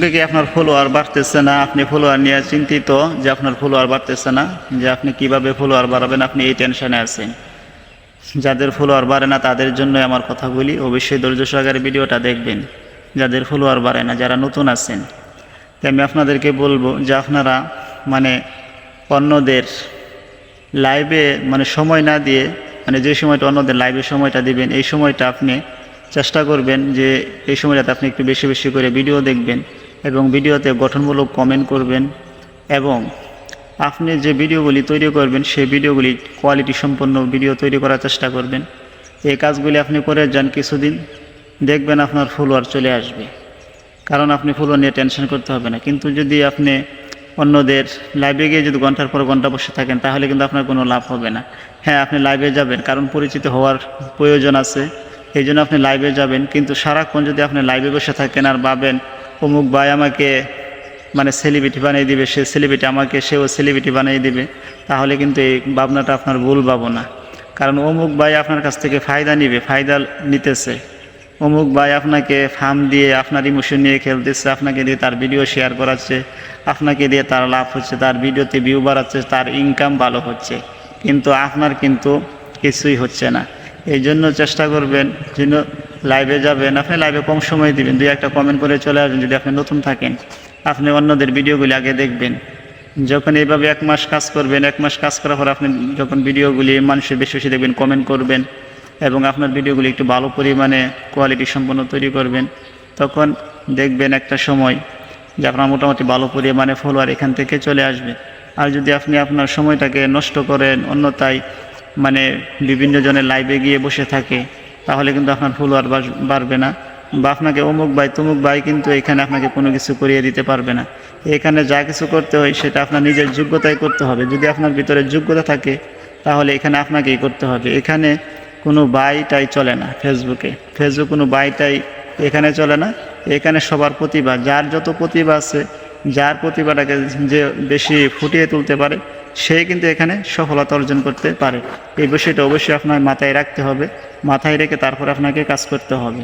কি আপনার ফলোয়ার বাড়তেছে না, আপনি ফলোয়ার নিয়ে চিন্তিত যে আপনার ফলোয়ার বাড়তেছে না, যে আপনি কীভাবে ফলোয়ার বাড়াবেন, আপনি এই টেনশনে আছেন। যাদের ফলোয়ার বাড়ে না, তাদের জন্যই আমার কথাগুলি অবশ্যই ধৈর্য সহকারে ভিডিওটা দেখবেন। যাদের ফলোয়ার বাড়ে না, যারা নতুন আছেন তাই আমি আপনাদেরকে বলব যে আপনারা মানে অন্যদের লাইভে মানে সময় না দিয়ে মানে যে সময়টা অন্যদের লাইভে সময়টা দিবেন, এই সময়টা আপনি চেষ্টা করবেন যে, এই সময়টাতে আপনি একটু বেশি বেশি করে ভিডিও দেখবেন। এবং ভিডিওতে গঠনমূলক কমেন্ট করবেন এবং আপনি যে ভিডিওগুলি তৈরি করবেন, সেই ভিডিওগুলি কোয়ালিটি সম্পন্ন ভিডিও তৈরি করার চেষ্টা করবেন। এই কাজগুলি আপনি করে যান কিছুদিন, দেখবেন আপনার ফলোয়ার চলে আসবে। কারণ আপনি ফলোয়ার নিয়ে টেনশন করতে হবে না। কিন্তু যদি আপনি অন্যদের লাইভে গিয়ে যদি ঘণ্টার পর ঘণ্টা বসে থাকেন, তাহলে কিন্তু আপনার কোনো লাভ হবে না। হ্যাঁ আপনি লাইভে যাবেন, কারণ পরিচিত হওয়ার প্রয়োজন আছে। এই জন্য আপনি লাইভে যাবেন। কিন্তু সারাক্ষণ যদি আপনি লাইভে বসে থাকেন আর ভাবেন অমুক ভাই আমাকে মানে সেলিব্রিটি বানিয়ে দিবে, সে সেলিব্রিটি আমাকে, সেও সেলিব্রিটি বানিয়ে দিবে, তাহলে কিন্তু এই ভাবনাটা আপনার ভুল ভাবনা। কারণ অমুক ভাই আপনার কাছ থেকে ফায়দা নিবে, ফায়দা নিতেছে। অমুক ভাই আপনাকে ফার্ম দিয়ে আপনার ইমোশন নিয়ে খেলতেছে, আপনাকে দিয়ে তার ভিডিও শেয়ার করাচ্ছে, আপনাকে দিয়ে তার লাভ হচ্ছে, তার ভিডিওতে ভিউ বাড়াচ্ছে, তার ইনকাম ভালো হচ্ছে। কিন্তু আপনার কিন্তু কিছুই হচ্ছে না। এই জন্য চেষ্টা করবেন যেন লাইভে যাবেন। আপনি লাইভে কম সময় দিবেন। দুই একটা কমেন্ট করে চলে আসবেন যদি আপনি নতুন থাকেন। আপনি অন্যদের ভিডিওগুলি আগে দেখবেন। যখন এইভাবে এক মাস কাজ করবেন, এক মাস কাজ করার পর আপনি যখন ভিডিওগুলি মানুষের বেশি বেশি দেখবেন কমেন্ট করবেন এবং আপনার ভিডিওগুলি একটু ভালো পরিমাণে কোয়ালিটি সম্পন্ন তৈরি করবেন, তখন দেখবেন একটা সময় যে আপনার মোটামুটি ভালো পরিমাণে ফলোয়ার এখান থেকে চলে আসবে। আর যদি আপনি আপনার সময়টাকে নষ্ট করেন, অন্যথায় মানে বিভিন্ন জনের লাইভে গিয়ে বসে থাকে তাহলে কিন্তু আপনার ফলোয়ার বাড়বে না। বা আপনাকে অমুক ভাই তমুক ভাই কিন্তু এখানে আপনাকে কোনো কিছু করিয়ে দিতে পারবে না। এখানে যা কিছু করতে হয় সেটা আপনার নিজের যোগ্যতায় করতে হবে। যদি আপনার ভিতরে যোগ্যতা থাকে, তাহলে এখানে আপনাকেই করতে হবে। এখানে কোনো বাইটাই চলে না ফেসবুকে। ফেসবুক কোনো বাইটাই এখানে চলে না। এখানে সবার প্রতিভা। যার যত প্রতিভা আছে, যার প্রতিভাটাকে যে বেশি ফুটিয়ে তুলতে পারে সে কিন্তু এখানে সফলতা অর্জন করতে পারে। এই বিষয়টা অবশ্যই আপনার মাথায় রাখতে হবে। মাথায় রেখে তারপর আপনাকে কাজ করতে হবে।